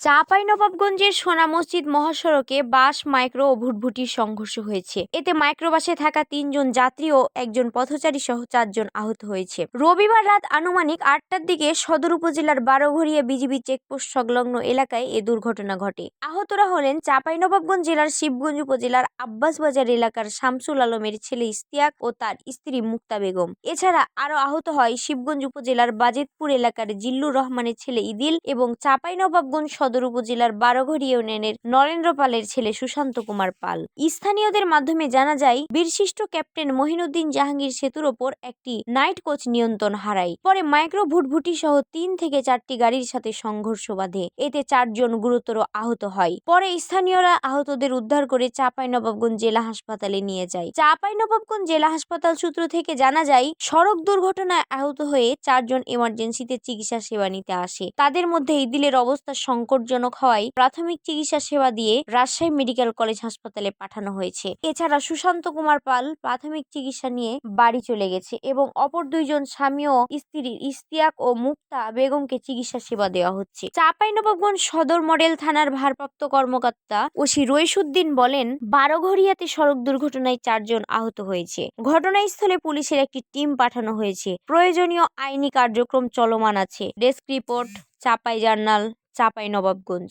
চাঁপাই নবাবগঞ্জের সোনা মসজিদ মহাসড়কে বাস, মাইক্রো ও ভুটভুটির সংঘর্ষ হয়েছে। এতে মাইক্রোবাসে থাকা তিনজন যাত্রী ও একজন পথচারী সহ চারজন আহত হয়েছে। রবিবার রাত আনুমানিক আটটার দিকে সদর উপজেলার বারোঘরিয়া বিজিবি চেকপোস্ট সংলগ্ন এলাকায় এ দুর্ঘটনা ঘটে। আহতরা হলেন চাঁপাইনবাবগঞ্জ জেলার শিবগঞ্জ উপজেলার আব্বাসবাজার এলাকার শামসুল আলমের ছেলে ইস্তিয়াক ও তার স্ত্রী মুক্তা বেগম। এছাড়া আরও আহত হয় শিবগঞ্জ উপজেলার বাজেতপুর এলাকার জিল্লুর রহমানের ছেলে ইদিল এবং চাঁপাইনবাবগঞ্জ সদর উপজেলার বারোঘড়ি ইউনিয়নের নরেন্দ্র পালের ছেলে সুশান্ত কুমার পাল। স্থানীয়দের মাধ্যমে জানা যায়, বীরশিষ্ট ক্যাপ্টেন মহিনুদ্দিন জাহাঙ্গীর সেতুর ওপর একটি নাইট কোচ নিয়ন্ত্রণ হারায়। পরে মাইক্রো ভুটভুটি সহ তিন থেকে চারটি গাড়ির সাথে সংঘর্ষ বাধে। এতে চারজন গুরুতর আহত হয়। পরে স্থানীয়রা আহতদের উদ্ধার করে চাপাই চাঁপাইনবাবগঞ্জ জেলা হাসপাতালে নিয়ে যায়। চাঁপাইনবাবগঞ্জ জেলা হাসপাতাল সূত্র থেকে জানা যায়, সড়ক দুর্ঘটনায় আহত হয়ে চারজন এমার্জেন্সিতে চিকিৎসা সেবা নিতে আসে। তাদের মধ্যে ইদিলের অবস্থা সংকটজনক হওয়ায় প্রাথমিক চিকিৎসা সেবা দিয়ে রাজশাহী মেডিকেল কলেজ হাসপাতালে পাঠানো হয়েছে। এছাড়া সুশান্ত কুমার পাল প্রাথমিক চিকিৎসা নিয়ে বাড়ি চলে গেছে এবং অপর দুইজন স্বামী ও স্ত্রী ইস্তিয়াক ও মুক্তা বেগমকে চিকিৎসা সেবা দেওয়া হচ্ছে। চাঁপাইনবাবগঞ্জ সদর মডেল থানার ভারপ্রাপ্ত কর্মকর্তা ওসি রইসুদ্দিন বলেন বারোঘরিয়াতে সড়ক দুর্ঘটনায় চারজন আহত হয়েছে। ঘটনাস্থলে পুলিশের একটি টিম পাঠানো হয়েছে। প্রয়োজনীয় আইনি কার্যক্রম চলমান আছে। Desk report, Chapai journal. Chapai Nawabganj